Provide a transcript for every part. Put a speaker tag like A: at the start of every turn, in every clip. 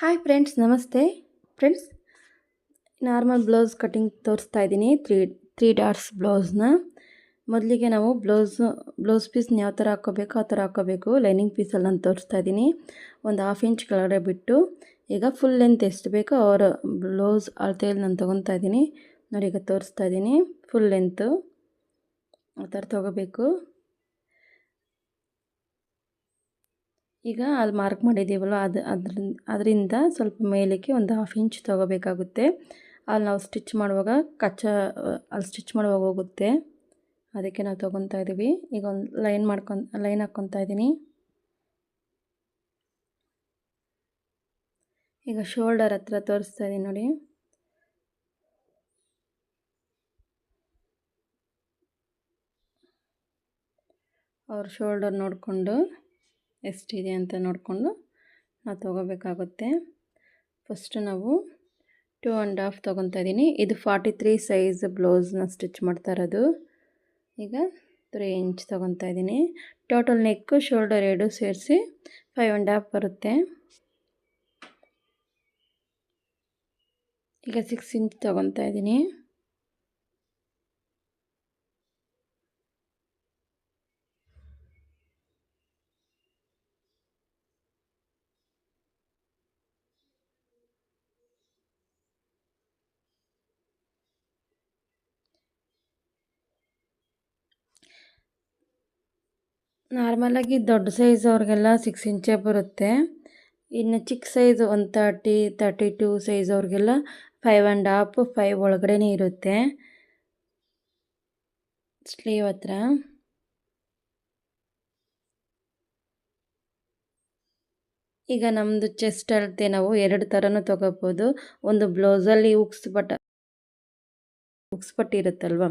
A: Hi friends ನಮಸ್ತೆ. Friends normal blouse cutting ತೋರಿಸ್ತಾ ಇದ್ದೀನಿ. ತ್ರೀ ತ್ರೀ ಡಾಟ್ಸ್ ಬ್ಲೌಸ್ನ ಮೊದಲಿಗೆ ನಾವು ಬ್ಲೌಸ್ ಬ್ಲೌಸ್ ಪೀಸ್ನ ಯಾವ ಥರ ಹಾಕ್ಕೋಬೇಕು, ಆ ಥರ ಹಾಕ್ಕೋಬೇಕು. ಲೈನಿಂಗ್ ಪೀಸಲ್ಲಿ ನಾನು ತೋರಿಸ್ತಾ ಇದ್ದೀನಿ. ಒಂದು ಹಾಫ್ ಇಂಚ್ ಕೆಳಗಡೆ ಬಿಟ್ಟು, ಈಗ ಫುಲ್ ಲೆಂತ್ ಎಷ್ಟು ಬೇಕೋ ಅವರ ಬ್ಲೌಸ್ ಅಳತೆಯಲ್ಲಿ ನಾನು ತೊಗೊತಾ ಇದ್ದೀನಿ. ನೋಡಿ ಈಗ ತೋರಿಸ್ತಾ ಇದ್ದೀನಿ. ಫುಲ್ ಲೆಂತು ಆ ಥರ ತೊಗೋಬೇಕು. ಈಗ ಅಲ್ಲಿ ಮಾರ್ಕ್ ಮಾಡಿದ್ದೀವಲ್ಲ ಅದು ಅದ್ರಿಂದ ಸ್ವಲ್ಪ ಮೇಲಕ್ಕೆ ಒಂದು ಹಾಫ್ ಇಂಚ್ ತೊಗೋಬೇಕಾಗುತ್ತೆ. ಅಲ್ಲಿ ನಾವು ಸ್ಟಿಚ್ ಮಾಡುವಾಗ ಕಚ್ಚ ಅಲ್ಲಿ ಸ್ಟಿಚ್ ಮಾಡುವಾಗ ಹೋಗುತ್ತೆ. ಅದಕ್ಕೆ ನಾವು ತೊಗೊತಾ ಇದ್ದೀವಿ ಈಗ ಒಂದು ಲೈನ್ ಮಾಡ್ಕೊಂಡು ಲೈನ್ ಹಾಕ್ಕೊತಾ ಇದ್ದೀನಿ ಈಗ ಶೋಲ್ಡರ್ ಹತ್ರ ತೋರಿಸ್ತಾ ಇದ್ದೀನಿ ನೋಡಿ. ಅವ್ರ ಶೋಲ್ಡರ್ ನೋಡಿಕೊಂಡು. ಎಷ್ಟಿದೆ ಅಂತ ನೋಡಿಕೊಂಡು ನಾವು ತೊಗೋಬೇಕಾಗುತ್ತೆ. ಫಸ್ಟ್ ನಾವು ಟೂ ಆ್ಯಂಡ್ ಹಾಫ್ ತೊಗೊತಾ ಇದ್ದೀನಿ. ಇದು ಫಾರ್ಟಿ ತ್ರೀ ಸೈಜ್ ಬ್ಲೌಸ್ನ ಸ್ಟಿಚ್ ಮಾಡ್ತಾ ಇರೋದು. ಈಗ ತ್ರೀ ಇಂಚ್ ತೊಗೊತಾ ಇದ್ದೀನಿ. ಟೋಟಲ್ ನೆಕ್ಕು ಶೋಲ್ಡರ್ ಎರಡು ಸೇರಿಸಿ ಫೈವ್ ಆ್ಯಂಡ್ ಹಾಫ್ ಬರುತ್ತೆ. ಈಗ ಸಿಕ್ಸ್ ಇಂಚ್ ತೊಗೊತಾ ಇದ್ದೀನಿ. ನಾರ್ಮಲಾಗಿ ದೊಡ್ಡ ಸೈಜ್ ಅವ್ರಿಗೆಲ್ಲ ಸಿಕ್ಸ್ ಇಂಚೇ ಬರುತ್ತೆ. ಇನ್ನು ಚಿಕ್ಕ size one thirty thirty two size ಅವ್ರಿಗೆಲ್ಲ ಫೈವ್ ಆ್ಯಂಡ್ ಹಾಫ್ ಫೈವ್ ಒಳಗಡೆನೇ ಇರುತ್ತೆ. ಸ್ಲೀವ್ ಹತ್ರ. ಈಗ ನಮ್ಮದು ಚೆಸ್ಟ್ ಅಳತೆ ನಾವು ಎರಡು ಥರನೂ ತೊಗೋಬೋದು. ಒಂದು ಬ್ಲೌಸಲ್ಲಿ ಉಕ್ಸ್ ಬಟ ಇರುತ್ತಲ್ವ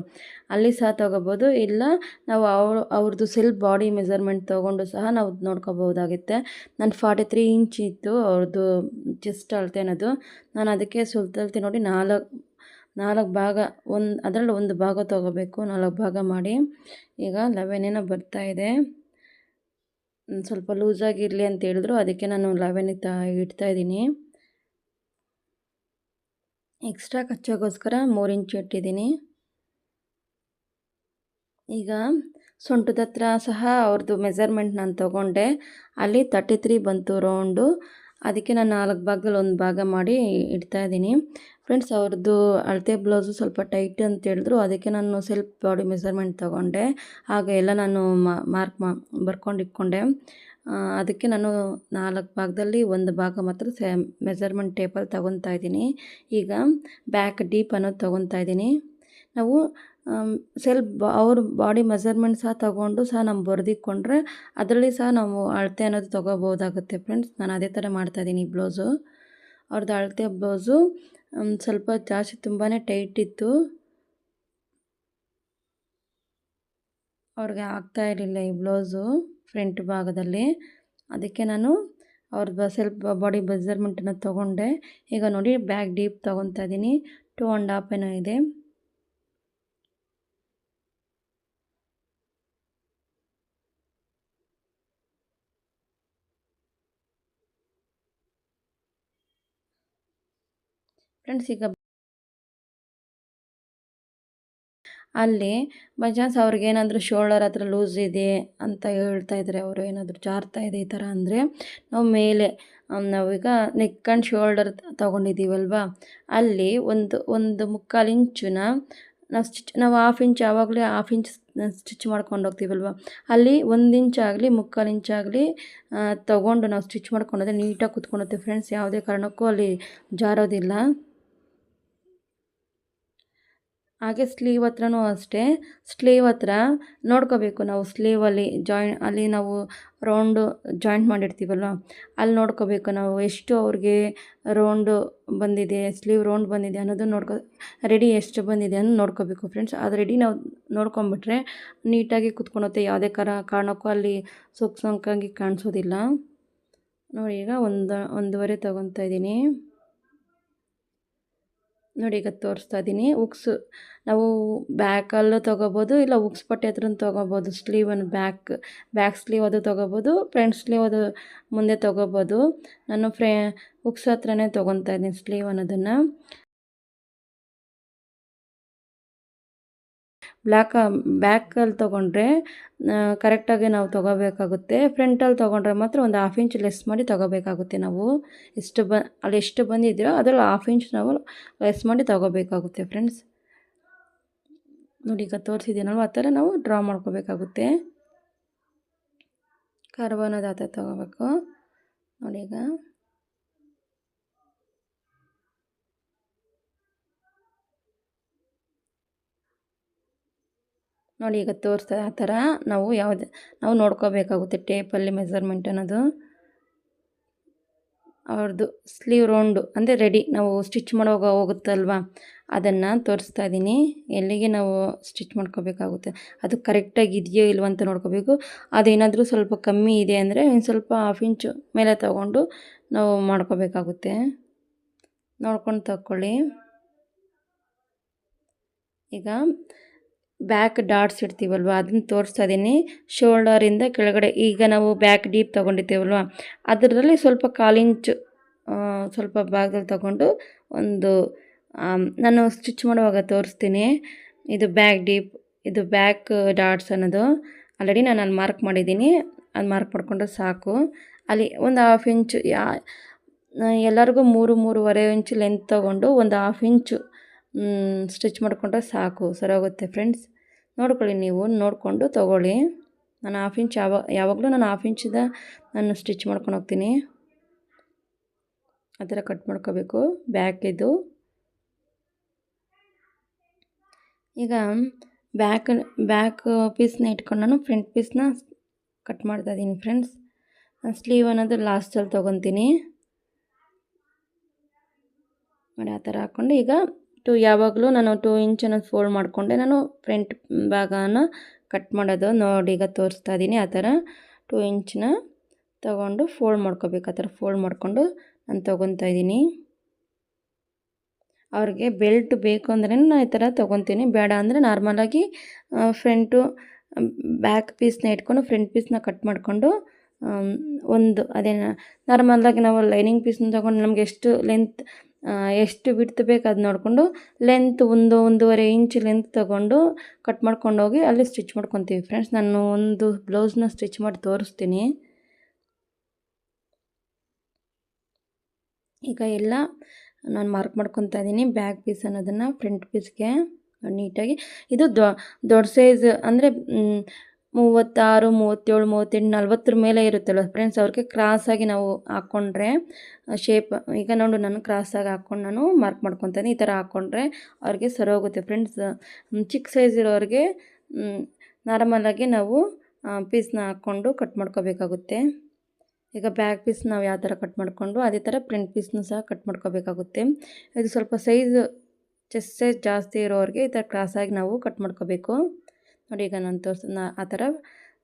A: ಅಲ್ಲಿ ಸಹ ತಗೋಬೋದು. ಇಲ್ಲ, ನಾವು ಅವ್ರ ಅವ್ರದ್ದು ಸೆಲ್ಫ್ ಬಾಡಿ ಮೆಸರ್ಮೆಂಟ್ ತೊಗೊಂಡು ಸಹ ನಾವು ನೋಡ್ಕೋಬೋದಾಗುತ್ತೆ ನಾನು ಫಾರ್ಟಿ ತ್ರೀ ಇಂಚ್ ಇತ್ತು ಅವ್ರದ್ದು ಚೆಸ್ಟ್ ಅಳತೆ ಅನ್ನೋದು ನಾನು ಅದಕ್ಕೆ ಸುಲ್ತಲ್ತಿ ನೋಡಿ, ನಾಲ್ಕು ನಾಲ್ಕು ಭಾಗ, ಒಂದು, ಅದರಲ್ಲಿ ಒಂದು ಭಾಗ ತೊಗೋಬೇಕು. ನಾಲ್ಕು ಭಾಗ ಮಾಡಿ. ಈಗ ಲೆವೆನ್ ಏನೋ ಬರ್ತಾಯಿದೆ ಸ್ವಲ್ಪ ಲೂಸಾಗಿರಲಿ ಅಂತ ಹೇಳಿದ್ರು. ಅದಕ್ಕೆ ನಾನು ಲೆವೆನ್ ತ ಇಡ್ತಾಯಿದ್ದೀನಿ ಎಕ್ಸ್ಟ್ರಾ ಕಚ್ಚೋಗೋಸ್ಕರ ಮೂರು ಇಂಚು ಇಟ್ಟಿದ್ದೀನಿ ಈಗ ಸೊಂಟದ ಹತ್ರ ಸಹ ಅವ್ರದ್ದು ಮೆಸರ್ಮೆಂಟ್ ನಾನು ತೊಗೊಂಡೆ. ಅಲ್ಲಿ ತರ್ಟಿ ತ್ರೀ ಬಂತು ರೌಂಡು ಅದಕ್ಕೆ ನಾನು ನಾಲ್ಕು ಭಾಗದಲ್ಲಿ ಒಂದು ಭಾಗ ಮಾಡಿ ಇಡ್ತಾ ಇದ್ದೀನಿ ಫ್ರೆಂಡ್ಸ್ ಅವ್ರದ್ದು ಅಳತೆ ಬ್ಲೌಸು ಸ್ವಲ್ಪ ಟೈಟ್ ಅಂತ ಹೇಳಿದ್ರು. ಅದಕ್ಕೆ ನಾನು ಸೆಲ್ಫ್ ಬಾಡಿ ಮೆಸರ್ಮೆಂಟ್ ತೊಗೊಂಡೆ. ಆಗ ಎಲ್ಲ ನಾನು ಮಾರ್ಕ್ ಮಾ, ಬರ್ಕೊಂಡು ಇಟ್ಕೊಂಡೆ. ಅದಕ್ಕೆ ನಾನು ನಾಲ್ಕು ಭಾಗದಲ್ಲಿ ಒಂದು ಭಾಗ ಮಾತ್ರ ಸೆ ಮೆಸರ್ಮೆಂಟ್ ಟೇಪಲ್ಲಿ ತೊಗೊತಾ ಇದ್ದೀನಿ. ಈಗ ಬ್ಯಾಕ್ ಡೀಪ್ ಅನ್ನೋದು ತೊಗೊತಾ ಇದ್ದೀನಿ. ನಾವು ಸೆಲ್ ಅವ್ರ ಬಾಡಿ ಮೆಸರ್ಮೆಂಟ್ ಸಹ ತೊಗೊಂಡು ಸಹ ನಾವು ಬರೆದಿಕ್ಕೊಂಡ್ರೆ ಅದರಲ್ಲಿ ಸಹ ನಾವು ಅಳತೆ ಅನ್ನೋದು ತೊಗೋಬೋದಾಗುತ್ತೆ ಫ್ರೆಂಡ್ಸ್ ನಾನು ಅದೇ ಥರ ಮಾಡ್ತಾಯಿದ್ದೀನಿ ಈ ಬ್ಲೌಸು ಅವ್ರದ್ದು ಅಳತೆ ಬ್ಲೌಸು ಸ್ವಲ್ಪ ಜಾಸ್ತಿ ತುಂಬಾ ಟೈಟ್ ಇತ್ತು. ಅವ್ರಿಗೆ ಆಗ್ತಾ ಇರಲಿಲ್ಲ ಈ ಬ್ಲೌಸು ಫ್ರಂಟ್ ಭಾಗದಲ್ಲಿ. ಅದಕ್ಕೆ ನಾನು ಅವ್ರದ್ದು ಸೆಲ್ಫ್ ಬಾಡಿ ಮೆಜರ್ಮೆಂಟನ್ನು ತೊಗೊಂಡೆ. ಈಗ ನೋಡಿ, ಬ್ಯಾಗ್ ಡೀಪ್ ತೊಗೊತಾ ಇದ್ದೀನಿ. ಟೂ ಆ್ಯಂಡ್ ಹಾಫ್ ಏನೋ ಇದೆ. ಫ್ರೆಂಡ್ಸ್, ಈಗ ಅಲ್ಲಿ ಬೈ ಚಾನ್ಸ್ ಅವ್ರಿಗೇನಾದರೂ ಶೋಲ್ಡರ್ ಹತ್ರ ಲೂಸ್ ಇದೆ ಅಂತ ಹೇಳ್ತಾ ಇದ್ದಾರೆ ಅವರು ಏನಾದರೂ ಜಾರ್ತಾ ಇದೆ ಈ ಥರ ಅಂದರೆ ನಾವು ಮೇಲೆ ನಾವೀಗ ನೆಕ್ ಆ್ಯಂಡ್ ಶೋಲ್ಡರ್ ತೊಗೊಂಡಿದ್ದೀವಲ್ವಾ? ಅಲ್ಲಿ ಒಂದು ಒಂದು ಮುಕ್ಕಾಲು ಇಂಚನ್ನ ನಾವು ಸ್ಟಿಚ್ ನಾವು ಹಾಫ್ ಇಂಚ್ ಯಾವಾಗಲೇ ಹಾಫ್ ಇಂಚ್ ಸ್ಟಿಚ್ ಮಾಡ್ಕೊಂಡು ಹೋಗ್ತೀವಲ್ವ? ಅಲ್ಲಿ ಒಂದು ಇಂಚ್ ಆಗಲಿ, ಮುಕ್ಕಾಲು ಆಗಲಿ ತೊಗೊಂಡು ನಾವು ಸ್ಟಿಚ್ ಮಾಡ್ಕೊಂಡೋದ್ರೆ ನೀಟಾಗಿ ಕುತ್ಕೊಂಡುತ್ತೆ ಫ್ರೆಂಡ್ಸ್ ಯಾವುದೇ ಕಾರಣಕ್ಕೂ ಅಲ್ಲಿ ಜಾರೋದಿಲ್ಲ. ಹಾಗೆ ಸ್ಲೀವ್ ಹತ್ರನೂ ಅಷ್ಟೇ. ಸ್ಲೀವ್ ಹತ್ರ ನೋಡ್ಕೋಬೇಕು ನಾವು. ಸ್ಲೀವಲ್ಲಿ ಜಾಯ್ ಅಲ್ಲಿ ನಾವು ರೌಂಡು ಜಾಯಿಂಟ್ ಮಾಡಿರ್ತೀವಲ್ವ ಅಲ್ಲಿ ನೋಡ್ಕೋಬೇಕು ನಾವು. ಎಷ್ಟು ಅವ್ರಿಗೆ ರೌಂಡು ಬಂದಿದೆ, ಸ್ಲೀವ್ ರೌಂಡ್ ಬಂದಿದೆ ಅನ್ನೋದು ನೋಡ್ಕೊ ರೆಡಿ ಎಷ್ಟು ಬಂದಿದೆ ಅನ್ನೋ ನೋಡ್ಕೋಬೇಕು ಫ್ರೆಂಡ್ಸ್ ಅದು ರೆಡಿ ನಾವು ನೋಡ್ಕೊಂಬಿಟ್ರೆ ನೀಟಾಗಿ ಕುತ್ಕೊಳುತ್ತೆ. ಯಾವುದೇ ಕಾರ, ಕಾರಣಕ್ಕೂ ಅಲ್ಲಿ ಸೊಕ್ಕು ಸೊಂಕಾಗಿ ಕಾಣಿಸೋದಿಲ್ಲ. ನೋಡಿ ಈಗ ಒಂದು, ಒಂದೂವರೆ ತೊಗೊತಾ ಇದ್ದೀನಿ. ನೋಡಿ, ಈಗ ತೋರಿಸ್ತಾ ಇದ್ದೀನಿ ಉಕ್ಸ್, ನಾವು ಬ್ಯಾಕಲ್ಲೂ ತೊಗೋಬೋದು, ಇಲ್ಲ ಉಕ್ಸ್ ಪಟ್ಟೆ ಹತ್ರ ತೊಗೋಬೋದು. ಸ್ಲೀವನ್ನು ಬ್ಯಾಕ್ ಬ್ಯಾಕ್ ಸ್ಲೀವ್ ಅದು ತೊಗೋಬೋದು ಫ್ರಂಟ್ ಸ್ಲೀವ್ ಅದು ಮುಂದೆ ತೊಗೋಬೋದು. ನಾನು ಫ್ರೇ, ಉಕ್ಸ್ ಹತ್ರನೇ ತೊಗೊತಾ ಇದ್ದೀನಿ ಸ್ಲೀವ್ ಅನ್ನೋದನ್ನು. ಬ್ಲ್ಯಾಕ ಬ್ಯಾಕಲ್ಲಿ ತೊಗೊಂಡ್ರೆ ಕರೆಕ್ಟಾಗಿ ನಾವು ತೊಗೋಬೇಕಾಗುತ್ತೆ. ಫ್ರಂಟಲ್ಲಿ ತೊಗೊಂಡ್ರೆ ಮಾತ್ರ ಒಂದು ಹಾಫ್ ಇಂಚ್ ಲೆಸ್ ಮಾಡಿ ತೊಗೋಬೇಕಾಗುತ್ತೆ ನಾವು. ಎಷ್ಟು ಬ, ಅಲ್ಲಿ ಎಷ್ಟು ಬಂದಿದ್ದೀರೋ ಅದರಲ್ಲಿ ಹಾಫ್ ಇಂಚ್ ನಾವು ಲೆಸ್ ಮಾಡಿ ತೊಗೋಬೇಕಾಗುತ್ತೆ ಫ್ರೆಂಡ್ಸ್ ನೋಡಿ, ಈಗ ತೋರಿಸಿದ್ದೀನಲ್ವ? ಆ ಥರ ನಾವು ಡ್ರಾ ಮಾಡ್ಕೋಬೇಕಾಗುತ್ತೆ. ಕರ್ವ್ ಅನ್ನೋದು ಆ ಥರ ತೊಗೋಬೇಕು. ನೋಡಿ ಈಗ. ನೋಡಿ ಈಗ ತೋರಿಸ್ತಾ ಆ ಥರ ನಾವು ಯಾವುದು, ನಾವು ನೋಡ್ಕೋಬೇಕಾಗುತ್ತೆ ಟೇಪಲ್ಲಿ ಮೆಸರ್ಮೆಂಟ್ ಅನ್ನೋದು. ಅವ್ರದ್ದು ಸ್ಲೀವ್ ರೌಂಡು ಅಂದರೆ ರೆಡಿ ನಾವು ಸ್ಟಿಚ್ ಮಾಡೋವಾಗ ಹೋಗುತ್ತಲ್ವ? ಅದನ್ನು ತೋರಿಸ್ತಾ ಇದ್ದೀನಿ ಎಲ್ಲಿಗೆ ನಾವು ಸ್ಟಿಚ್ ಮಾಡ್ಕೋಬೇಕಾಗುತ್ತೆ? ಅದು ಕರೆಕ್ಟಾಗಿ ಇದೆಯೋ ಇಲ್ವೋ ಅಂತ ನೋಡ್ಕೋಬೇಕು. ಅದೇನಾದರೂ ಸ್ವಲ್ಪ ಕಮ್ಮಿ ಇದೆ ಅಂದರೆ ಒಂದು ಸ್ವಲ್ಪ ಹಾಫ್ ಇಂಚು ಮೇಲೆ ತಗೊಂಡು ನಾವು ಮಾಡ್ಕೋಬೇಕಾಗುತ್ತೆ. ನೋಡ್ಕೊಂಡು ತಕ್ಕೊಳ್ಳಿ. ಈಗ ಬ್ಯಾಕ್ ಡಾಟ್ಸ್ ಇಡ್ತೀವಲ್ವ? ಅದನ್ನು ತೋರಿಸ್ತಾ ಇದ್ದೀನಿ ಶೋಲ್ಡರಿಂದ ಕೆಳಗಡೆ ಈಗ ನಾವು ಬ್ಯಾಕ್ ಡೀಪ್ ತೊಗೊಂಡಿರ್ತೀವಲ್ವ ಅದರಲ್ಲಿ ಸ್ವಲ್ಪ ಕಾಲಿಂಚು ಸ್ವಲ್ಪ ಭಾಗದಲ್ಲಿ ತಗೊಂಡು ಒಂದು ನಾನು ಸ್ಟಿಚ್ ಮಾಡುವಾಗ ತೋರಿಸ್ತೀನಿ. ಇದು ಬ್ಯಾಕ್ ಡೀಪ್, ಇದು ಬ್ಯಾಕ್ ಡಾಟ್ಸ್ ಅನ್ನೋದು. ಆಲ್ರೆಡಿ ನಾನು ಅಲ್ಲಿ ಮಾರ್ಕ್ ಮಾಡಿದ್ದೀನಿ. ಅದು ಮಾರ್ಕ್ ಮಾಡಿಕೊಂಡು ಸಾಕು. ಅಲ್ಲಿ ಒಂದು ಹಾಫ್ ಇಂಚು, ಯಾ, ಎಲ್ಲರಿಗೂ ಮೂರು, ಮೂರುವರೆ ಇಂಚು ಲೆಂತ್ ತೊಗೊಂಡು ಒಂದು ಹಾಫ್ ಇಂಚು ಸ್ಟಿಚ್ ಮಾಡಿಕೊಂಡ್ರೆ ಸಾಕು ಸರೋಗುತ್ತೆ ಫ್ರೆಂಡ್ಸ್ ನೋಡ್ಕೊಳ್ಳಿ ನೀವು, ನೋಡಿಕೊಂಡು ತೊಗೊಳ್ಳಿ. ನಾನು ಹಾಫ್ ಇಂಚ್ ಯಾವಾಗ ಯಾವಾಗಲೂ ನಾನು ಹಾಫ್ ಇಂಚಿಂದ ನಾನು ಸ್ಟಿಚ್ ಮಾಡ್ಕೊಂಡು ಹೋಗ್ತೀನಿ. ಆ ಥರ ಕಟ್ ಮಾಡ್ಕೋಬೇಕು ಬ್ಯಾಕಿದ್ದು ಈಗ ಬ್ಯಾಕ್ ಬ್ಯಾಕ್ ಪೀಸ್ನ ಇಟ್ಕೊಂಡು ನಾನು ಫ್ರಂಟ್ ಪೀಸ್ನ ಕಟ್ ಮಾಡ್ತಾ ಇದ್ದೀನಿ ಫ್ರೆಂಡ್ಸ್ ನಾನು ಸ್ಲೀವ್ ಅನ್ನೋದು ಲಾಸ್ಟಲ್ಲಿ ತೊಗೊತೀನಿ. ನೋಡಿ, ಆ ಥರ ಹಾಕ್ಕೊಂಡು ಈಗ ಟು ಯಾವಾಗಲೂ ನಾನು ಟೂ ಇಂಚನ್ನು ಫೋಲ್ಡ್ ಮಾಡಿಕೊಂಡೆ. ನಾನು ಫ್ರಂಟ್ ಭಾಗನ ಕಟ್ ಮಾಡೋದು ನೋಡಿ ಈಗ ತೋರಿಸ್ತಾ ಇದ್ದೀನಿ ಆ ಥರ ಟೂ ಇಂಚನ್ನ ತಗೊಂಡು ಫೋಲ್ಡ್ ಮಾಡ್ಕೋಬೇಕು. ಆ ಥರ ಫೋಲ್ಡ್ ಮಾಡಿಕೊಂಡು ನಾನು ತೊಗೊತಾ ಇದ್ದೀನಿ ಅವ್ರಿಗೆ ಬೆಲ್ಟ್ ಬೇಕು ಅಂದ್ರೆ ನಾನು ಈ ಥರ ತೊಗೊತೀನಿ. ಬೇಡ ಅಂದರೆ ನಾರ್ಮಲಾಗಿ ಫ್ರಂಟು ಬ್ಯಾಕ್ ಪೀಸ್ನ ಇಟ್ಕೊಂಡು ಫ್ರಂಟ್ ಪೀಸ್ನ ಕಟ್ ಮಾಡಿಕೊಂಡು ಒಂದು ಅದೇನ ನಾರ್ಮಲಾಗಿ ನಾವು ಲೈನಿಂಗ್ ಪೀಸ್ನ ತೊಗೊಂಡು ನಮಗೆ ಎಷ್ಟು ಲೆಂತ್ ಎಷ್ಟು ಬಿಡ್ತು ಬೇಕು ಅದು ನೋಡಿಕೊಂಡು ಲೆಂತ್ ಒಂದು, ಒಂದೂವರೆ ಇಂಚ್ ಲೆಂತ್ ತೊಗೊಂಡು ಕಟ್ ಮಾಡ್ಕೊಂಡು ಹೋಗಿ ಅಲ್ಲಿ ಸ್ಟಿಚ್ ಮಾಡ್ಕೊತೀವಿ ಫ್ರೆಂಡ್ಸ್ ನಾನು ಒಂದು ಬ್ಲೌಸ್ನ ಸ್ಟಿಚ್ ಮಾಡಿ ತೋರಿಸ್ತೀನಿ. ಈಗ ಎಲ್ಲ ನಾನು ಮಾರ್ಕ್ ಮಾಡ್ಕೊತಾ ಇದ್ದೀನಿ ಬ್ಯಾಕ್ ಪೀಸ್ ಅನ್ನೋದನ್ನು ಫ್ರಂಟ್ ಪೀಸ್ಗೆ ನೀಟಾಗಿ. ಇದು ದೊಡ್ಡ ಸೈಜ್ ಅಂದರೆ ಮೂವತ್ತಾರು, ಮೂವತ್ತೇಳು, ಮೂವತ್ತೆಂಟು, ನಲ್ವತ್ತರ ಮೇಲೆ ಇರುತ್ತಲ್ಲ ಫ್ರೆಂಡ್ಸ್ ಅವ್ರಿಗೆ ಕ್ರಾಸಾಗಿ ನಾವು ಹಾಕ್ಕೊಂಡ್ರೆ ಶೇಪ್ ಈಗ ನೋಡು ನಾನು ಕ್ರಾಸಾಗಿ ಹಾಕ್ಕೊಂಡು ನಾನು ಮಾರ್ಕ್ ಮಾಡ್ಕೊತೇನೆ, ಈ ಥರ ಹಾಕ್ಕೊಂಡ್ರೆ ಅವ್ರಿಗೆ ಸರಿ ಹೋಗುತ್ತೆ. ಫ್ರೆಂಡ್ಸ್ ಚಿಕ್ಕ ಸೈಜ್ ಇರೋರಿಗೆ ನಾರ್ಮಲಾಗಿ ನಾವು ಪೀಸ್ನ ಹಾಕ್ಕೊಂಡು ಕಟ್ ಮಾಡ್ಕೋಬೇಕಾಗುತ್ತೆ. ಈಗ ಬ್ಯಾಕ್ ಪೀಸ್ ನಾವು ಯಾವ ಥರ ಕಟ್ ಮಾಡಿಕೊಂಡು ಅದೇ ಥರ ಪ್ರಿಂಟ್ ಪೀಸ್ನೂ ಸಹ ಕಟ್ ಮಾಡ್ಕೋಬೇಕಾಗುತ್ತೆ. ಇದು ಸ್ವಲ್ಪ ಸೈಜ್ ಚೆಸ್ ಸೈಜ್ ಜಾಸ್ತಿ ಇರೋರಿಗೆ ಈ ಥರ ಕ್ರಾಸಾಗಿ ನಾವು ಕಟ್ ಮಾಡ್ಕೋಬೇಕು. ನೋಡಿ ಈಗ ನಾನು ತೋರಿಸ್ ಆ ಥರ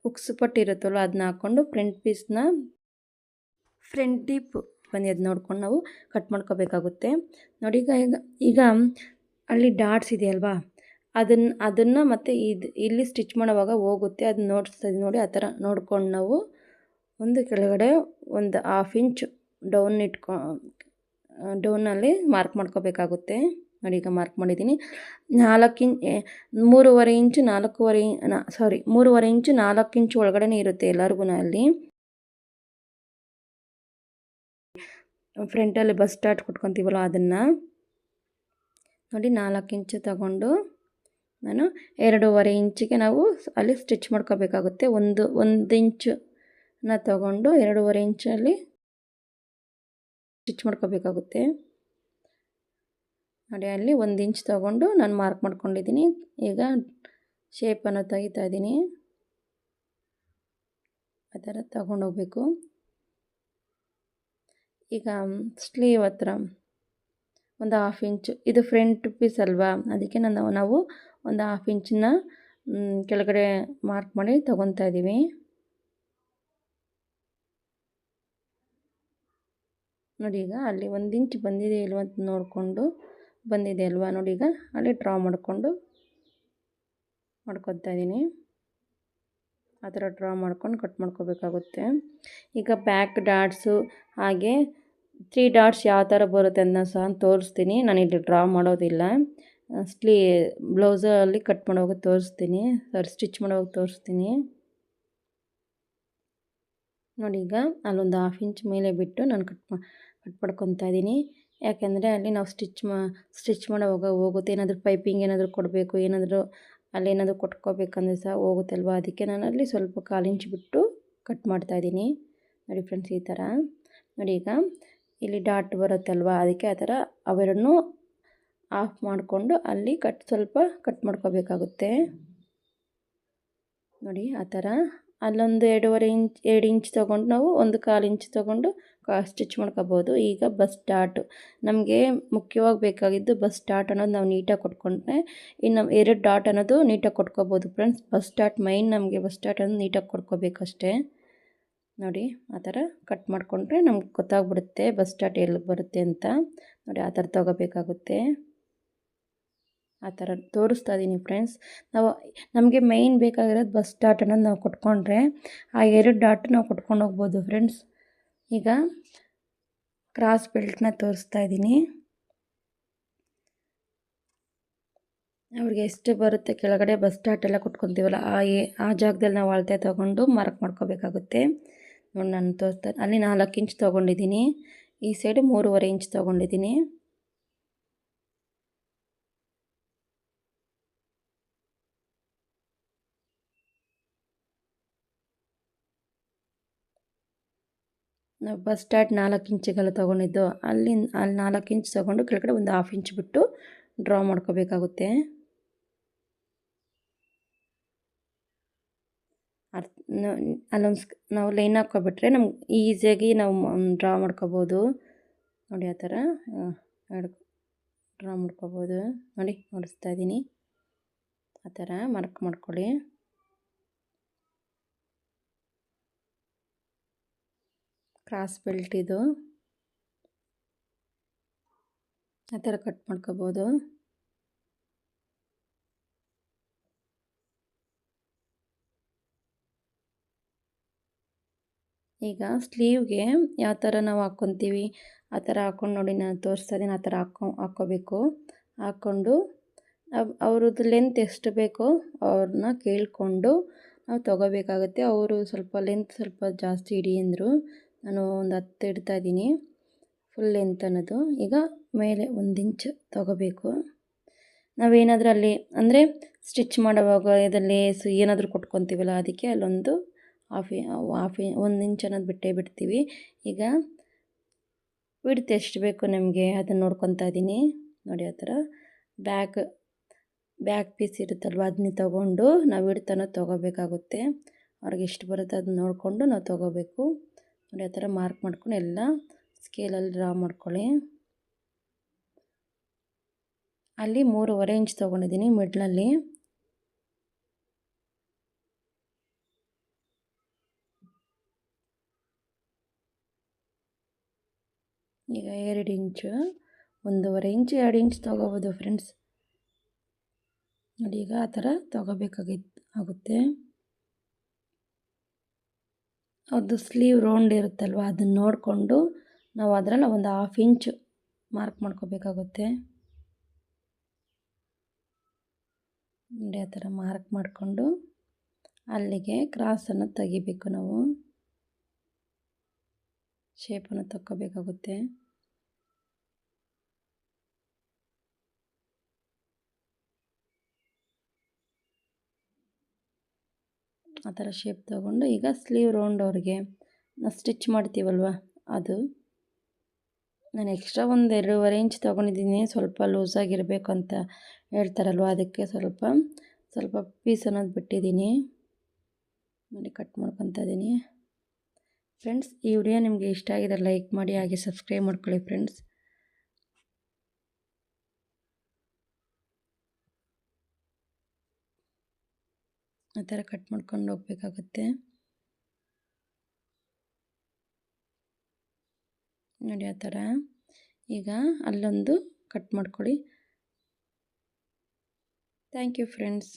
A: ಉಕ್ಸ್ ಪಟ್ಟಿರುತ್ತಲ್ಲ ಅದನ್ನ ಹಾಕ್ಕೊಂಡು ಫ್ರಂಟ್ ಪೀಸ್ನ ಫ್ರಂಟ್ ಡೀಪ್ ಅದು ನೋಡ್ಕೊಂಡು ನಾವು ಕಟ್ ಮಾಡ್ಕೋಬೇಕಾಗುತ್ತೆ. ನೋಡಿ ಈಗ ಈಗ ಈಗ ಅಲ್ಲಿ ಡಾಟ್ಸ್ ಇದೆಯಲ್ವಾ? ಅದನ್ನು ಅದನ್ನು ಮತ್ತು ಇದು ಇಲ್ಲಿ ಸ್ಟಿಚ್ ಮಾಡೋವಾಗ ಹೋಗುತ್ತೆ ಅದನ್ನ ನೋಡಿಸ್ತಾ ನೋಡಿ ಆ ಥರ ನೋಡ್ಕೊಂಡು ನಾವು ಒಂದು ಕೆಳಗಡೆ ಒಂದು ಹಾಫ್ ಇಂಚ್ ಡೌನ್ ಇಟ್ಕೊ ಡೌನಲ್ಲಿ ಮಾರ್ಕ್ ಮಾಡ್ಕೋಬೇಕಾಗುತ್ತೆ. ನೋಡಿ ಈಗ ಮಾರ್ಕ್ ಮಾಡಿದ್ದೀನಿ. ನಾಲ್ಕು ಇಂಚ್ ಮೂರುವರೆ ಇಂಚು ನಾಲ್ಕೂವರೆ ಸಾರಿ ಮೂರುವರೆ ಇಂಚು ನಾಲ್ಕು ಇಂಚು ಒಳಗಡೆ ಇರುತ್ತೆ ಎಲ್ಲರಿಗೂ ಅಲ್ಲಿ. ಫ್ರಂಟಲ್ಲಿ ಬಸ್ ಸ್ಟಾರ್ಟ್ ಕೊಟ್ಕೊತೀವಲ್ಲ ಅದನ್ನು. ನೋಡಿ ನಾಲ್ಕು ಇಂಚು ತಗೊಂಡು ನಾನು ಎರಡೂವರೆ ಇಂಚಿಗೆ ನಾವು ಅಲ್ಲಿ ಸ್ಟಿಚ್ ಮಾಡ್ಕೋಬೇಕಾಗುತ್ತೆ. ಒಂದು ಒಂದು ಇಂಚನ್ನ ತಗೊಂಡು ಎರಡೂವರೆ ಇಂಚಲ್ಲಿ ಸ್ಟಿಚ್ ಮಾಡ್ಕೋಬೇಕಾಗುತ್ತೆ. ನೋಡಿ, ಅಲ್ಲಿ ಒಂದು ಇಂಚ್ ತೊಗೊಂಡು ನಾನು ಮಾರ್ಕ್ ಮಾಡ್ಕೊಂಡಿದ್ದೀನಿ ಈಗ ಶೇಪನ್ನು ತೆಗಿತಾ ಇದ್ದೀನಿ ಆ ಥರ ತಗೊಂಡೋಗ್ಬೇಕು ಈಗ ಸ್ಲೀವ್ ಹತ್ರ ಒಂದು ಹಾಫ್ ಇಂಚು, ಇದು ಫ್ರಂಟ್ ಪೀಸ್ ಅಲ್ವಾ? ಅದಕ್ಕೆ ನಾನು, ನಾವು ಒಂದು ಹಾಫ್ ಇಂಚನ್ನ ಕೆಳಗಡೆ ಮಾರ್ಕ್ ಮಾಡಿ ತೊಗೊತಾ ಇದ್ದೀವಿ ನೋಡಿ, ಈಗ ಅಲ್ಲಿ ಒಂದು ಇಂಚ್ ಬಂದಿದೆ ಇಲ್ವಂತ ನೋಡಿಕೊಂಡು ಬಂದಿದೆ ಅಲ್ವಾ ನೋಡಿ ಈಗ. ಅಲ್ಲಿ ಡ್ರಾ ಮಾಡಿಕೊಂಡು ಮಾಡ್ಕೊತಾ ಇದ್ದೀನಿ. ಆ ಥರ ಡ್ರಾ ಮಾಡ್ಕೊಂಡು ಕಟ್ ಮಾಡ್ಕೋಬೇಕಾಗುತ್ತೆ. ಈಗ ಬ್ಯಾಕ್ ಡಾಟ್ಸು ಹಾಗೆ ತ್ರೀ ಡಾಟ್ಸ್ ಯಾವ ಥರ ಬರುತ್ತೆ ಅಂತ ಸಹ ತೋರಿಸ್ತೀನಿ. ನಾನು ಇಲ್ಲಿ ಡ್ರಾ ಮಾಡೋದಿಲ್ಲ. ಸ್ಲೀ ಬ್ಲೌಸಲ್ಲಿ ಕಟ್ ಮಾಡೋಗಿ ತೋರಿಸ್ತೀನಿ. ಸರ್ ಸ್ಟಿಚ್ ಮಾಡೋಗಿ ತೋರಿಸ್ತೀನಿ. ನೋಡಿ ಈಗ ಅಲ್ಲೊಂದು ಹಾಫ್ ಇಂಚ್ ಮೇಲೆ ಬಿಟ್ಟು ನಾನು ಕಟ್ ಮಾ ಕಟ್ ಮಾಡ್ಕೊತಾ ಇದ್ದೀನಿ. ಯಾಕೆಂದರೆ ಅಲ್ಲಿ ನಾವು ಸ್ಟಿಚ್ ಮಾ, ಸ್ಟಿಚ್ ಮಾಡೋವಾಗ ಹೋಗುತ್ತೆ. ಏನಾದರೂ ಪೈಪಿಂಗ್ ಏನಾದರೂ ಕೊಡಬೇಕು, ಏನಾದರೂ ಅಲ್ಲಿ ಏನಾದರೂ ಕೊಟ್ಕೋಬೇಕಂದ್ರೆ ಸಹ ಹೋಗುತ್ತಲ್ವ? ಅದಕ್ಕೆ ನಾನು ಅಲ್ಲಿ ಸ್ವಲ್ಪ ಕಾಲು ಇಂಚ್ ಬಿಟ್ಟು ಕಟ್ ಮಾಡ್ತಾಯಿದ್ದೀನಿ ನೋಡಿ ಫ್ರೆಂಡ್ಸ್, ಈ ಥರ. ನೋಡಿ ಈಗ ಇಲ್ಲಿ ಡಾಟ್ ಬರುತ್ತಲ್ವ? ಅದಕ್ಕೆ ಆ ಥರ ಅವೆರಡನ್ನೂ ಆಫ್ ಮಾಡಿಕೊಂಡು ಅಲ್ಲಿ ಕಟ್ ಸ್ವಲ್ಪ ಕಟ್ ಮಾಡ್ಕೋಬೇಕಾಗುತ್ತೆ. ನೋಡಿ, ಆ ಥರ. ಅಲ್ಲೊಂದು ಎರಡೂವರೆ ಇಂಚ್, ಎರಡು ಇಂಚ್ ತೊಗೊಂಡು ನಾವು ಒಂದು ಕಾಲು ಇಂಚ್ ತೊಗೊಂಡು ಸ್ಟಿಚ್ ಮಾಡ್ಕೋಬೋದು. ಈಗ ಬಸ್ ಸ್ಟಾರ್ಟು. ನಮಗೆ ಮುಖ್ಯವಾಗಿ ಬೇಕಾಗಿದ್ದು ಬಸ್ ಸ್ಟಾರ್ಟ್ ಅನ್ನೋದು ನಾವು ನೀಟಾಗಿ ಕೊಟ್ಕೊಂಡ್ರೆ, ಇನ್ನು ಎರಡು ಡಾಟ್ ಅನ್ನೋದು ನೀಟಾಗಿ ಕೊಟ್ಕೋಬೋದು ಫ್ರೆಂಡ್ಸ್. ಬಸ್ ಸ್ಟಾರ್ಟ್ ಮೈನ್ ನಮಗೆ ಬಸ್ ಸ್ಟಾರ್ಟ್ ಅನ್ನೋದು ನೀಟಾಗಿ ಕೊಟ್ಕೋಬೇಕಷ್ಟೇ ನೋಡಿ, ಆ ಥರ ಕಟ್ ಮಾಡಿಕೊಂಡ್ರೆ ನಮ್ಗೆ ಗೊತ್ತಾಗ್ಬಿಡುತ್ತೆ ಬಸ್ ಸ್ಟಾರ್ಟ್ ಎಲ್ಲಿ ಬರುತ್ತೆ ಅಂತ. ನೋಡಿ, ಆ ಥರ ತೊಗೋಬೇಕಾಗುತ್ತೆ. ಆ ಥರ ತೋರಿಸ್ತಾ ಇದ್ದೀನಿ ಫ್ರೆಂಡ್ಸ್ ನಾವು, ನಮಗೆ ಮೈನ್ ಬೇಕಾಗಿರೋದು ಬಸ್ ಡಾಟ್ ಅನ್ನೋದು ನಾವು ಕೊಟ್ಕೊಂಡ್ರೆ, ಆ ಎರಡು ಡಾಟ್ ನಾವು ಕೊಟ್ಕೊಂಡು ಹೋಗ್ಬೋದು ಫ್ರೆಂಡ್ಸ್ ಈಗ ಕ್ರಾಸ್ ಬೆಲ್ಟ್ನ ತೋರಿಸ್ತಾ ಇದ್ದೀನಿ ಅವ್ರಿಗೆ ಎಷ್ಟು ಬರುತ್ತೆ ಕೆಳಗಡೆ ಬಸ್ ಡಾಟ್ ಎಲ್ಲ ಕೊಟ್ಕೊತೀವಲ್ಲ, ಆ ಎ, ಆ ಜಾಗದಲ್ಲಿ ನಾವು ಅಳತೆ ತೊಗೊಂಡು ಮಾರ್ಕ್ ಮಾಡ್ಕೋಬೇಕಾಗುತ್ತೆ. ನೋಡಿ ನಾನು ತೋರಿಸ್ತಾ, ಅಲ್ಲಿ ನಾಲ್ಕು ಇಂಚ್ ತೊಗೊಂಡಿದ್ದೀನಿ ಈ ಸೈಡು ಮೂರುವರೆ ಇಂಚ್ ತೊಗೊಂಡಿದ್ದೀನಿ ನಾವು ಬಸ್ ಸ್ಟಾರ್ಟ್ ನಾಲ್ಕು ಇಂಚಿಗೆಲ್ಲ ತೊಗೊಂಡಿದ್ದು ಅಲ್ಲಿ ಅಲ್ಲಿ ನಾಲ್ಕು ಇಂಚ್ ತೊಗೊಂಡು ಕೆಳಗಡೆ ಒಂದು ಹಾಫ್ ಇಂಚ್ ಬಿಟ್ಟು ಡ್ರಾ ಮಾಡ್ಕೋಬೇಕಾಗುತ್ತೆ. ಅಲ್ಲೊಂದು ನಾವು ಲೈನ್ ಹಾಕ್ಕೊಬಿಟ್ರೆ ನಮ್ಗೆ ಈಸಿಯಾಗಿ ನಾವು ಡ್ರಾ ಮಾಡ್ಕೋಬೋದು. ನೋಡಿ ಆ ಥರ ಡ್ರಾ ಮಾಡ್ಕೋಬೋದು. ನೋಡಿ ನೋಡಿಸ್ತಾ ಇದ್ದೀನಿ. ಆ ಥರ ಮಾರ್ಕ್ ಮಾಡ್ಕೊಳ್ಳಿ. ಕ್ರಾಸ್ ಬೆಲ್ಟ್ ಇದು. ಆ ಥರ ಕಟ್ ಮಾಡ್ಕೋಬೋದು. ಈಗ ಸ್ಲೀವ್ಗೆ ಯಾವ ಥರ ನಾವು ಹಾಕ್ಕೊತೀವಿ, ಆ ಥರ ಹಾಕ್ಕೊಂಡು ನೋಡಿ ನಾನು ತೋರಿಸ್ತಾ ಆ ಥರ ಹಾಕ್ಕೊ ಹಾಕ್ಕೋಬೇಕು. ಹಾಕ್ಕೊಂಡು ಅವ್ರದ್ದು ಲೆಂತ್ ಎಷ್ಟು ಬೇಕೋ ಅವ್ರನ್ನ ಕೇಳಿಕೊಂಡು ನಾವು ತೊಗೋಬೇಕಾಗುತ್ತೆ. ಅವರು ಸ್ವಲ್ಪ ಲೆಂತ್ ಸ್ವಲ್ಪ ಜಾಸ್ತಿ ಹಿಡಿಯಂದರು ನಾನು ಒಂದು ಹತ್ತು ಇಡ್ತಾ ಇದ್ದೀನಿ. ಫುಲ್ ಲೆಂತ್ ಅನ್ನೋದು. ಈಗ ಮೇಲೆ ಒಂದು ಇಂಚ್ ತೊಗೋಬೇಕು. ನಾವೇನಾದರೂ ಅಲ್ಲಿ ಅಂದರೆ ಸ್ಟಿಚ್ ಮಾಡುವಾಗ ಇದರಲ್ಲಿ ಸು, ಏನಾದರೂ ಕೊಟ್ಕೊತೀವಲ್ಲ ಅದಕ್ಕೆ ಅಲ್ಲೊಂದು ಹಾಫ್ ಹಾಫ್ ಒಂದು ಇಂಚ್ ಅನ್ನೋದು ಬಿಟ್ಟೇ ಬಿಡ್ತೀವಿ. ಈಗ ವಿಡ್ತ್ ಎಷ್ಟು ಬೇಕು ನಮಗೆ ಅದನ್ನು ನೋಡ್ಕೊತಾ ಇದ್ದೀನಿ. ನೋಡಿ ಆ ಥರ. ಬ್ಯಾಕ್ ಬ್ಯಾಕ್ ಪೀಸ್ ಇರುತ್ತಲ್ವ ಅದನ್ನ ತೊಗೊಂಡು ನಾವು ಹಿಡ್ತನೋ ತೊಗೋಬೇಕಾಗುತ್ತೆ. ಅವ್ರಿಗೆ ಎಷ್ಟು ಬರುತ್ತೆ ಅದನ್ನ ನೋಡಿಕೊಂಡು ನಾವು ತೊಗೋಬೇಕು. ನೋಡಿ ಆ ಥರ ಮಾರ್ಕ್ ಮಾಡ್ಕೊಂಡು ಎಲ್ಲ ಸ್ಕೇಲಲ್ಲಿ ಡ್ರಾ ಮಾಡ್ಕೊಳ್ಳಿ. ಅಲ್ಲಿ ಮೂರುವರೆ ಇಂಚ್ ತೊಗೊಂಡಿದ್ದೀನಿ ಮಿಡ್ಲಲ್ಲಿ ಈಗ ಎರಡು ಇಂಚು ಒಂದೂವರೆ ಇಂಚ್ ಎರಡು ಇಂಚ್ ತೊಗೋಬೋದು ಫ್ರೆಂಡ್ಸ್ ನೋಡಿ ಈಗ ಆ ಥರ ತೊಗೋಬೇಕಾಗಿತ್ತು ಆಗುತ್ತೆ. ಅದು ಸ್ಲೀವ್ ರೌಂಡ್ ಇರುತ್ತಲ್ವ, ಅದನ್ನು ನೋಡಿಕೊಂಡು ನಾವು ಅದರಲ್ಲಿ ಒಂದು ಹಾಫ್ ಇಂಚ್ ಮಾರ್ಕ್ ಮಾಡ್ಕೋಬೇಕಾಗುತ್ತೆ. ನೋಡಿ ಆ ಥರ ಮಾರ್ಕ್ ಮಾಡಿಕೊಂಡು ಅಲ್ಲಿಗೆ ಕ್ರಾಸನ್ನು ತೆಗಿಬೇಕು ನಾವು. ಶೇಪನ್ನು ತಕ್ಕೋಬೇಕಾಗುತ್ತೆ ಆ ಥರ ಶೇಪ್ ತೊಗೊಂಡು ಈಗ ಸ್ಲೀವ್ ರೌಂಡ್ ಅವ್ರಿಗೆ ಸ್ಟಿಚ್ ಮಾಡ್ತೀವಲ್ವ? ಅದು. ನಾನು ಎಕ್ಸ್ಟ್ರಾ ಒಂದು ಎರಡೂವರೆ ಇಂಚ್ ತೊಗೊಂಡಿದ್ದೀನಿ, ಸ್ವಲ್ಪ ಲೂಸಾಗಿರಬೇಕು ಅಂತ ಹೇಳ್ತಾರಲ್ವ? ಅದಕ್ಕೆ ಸ್ವಲ್ಪ ಸ್ವಲ್ಪ ಪೀಸ್ ಅನ್ನೋದು ಬಿಟ್ಟಿದ್ದೀನಿ. ನೋಡಿ ಕಟ್ ಮಾಡ್ಕೊತಾ ಇದ್ದೀನಿ. ಫ್ರೆಂಡ್ಸ್ ಈ ವಿಡಿಯೋ ನಿಮಗೆ ಇಷ್ಟ ಆಗಿದೆ ಲೈಕ್ ಮಾಡಿ, ಹಾಗೆ ಸಬ್ಸ್ಕ್ರೈಬ್ ಮಾಡ್ಕೊಳ್ಳಿ ಫ್ರೆಂಡ್ಸ್ ಆ ಥರ ಕಟ್ ಮಾಡ್ಕೊಂಡು ಹೋಗ್ಬೇಕಾಗುತ್ತೆ. ನೋಡಿ ಆ ಥರ. ಈಗ ಅಲ್ಲೊಂದು ಕಟ್ ಮಾಡ್ಕೊಳ್ಳಿ. Thank you friends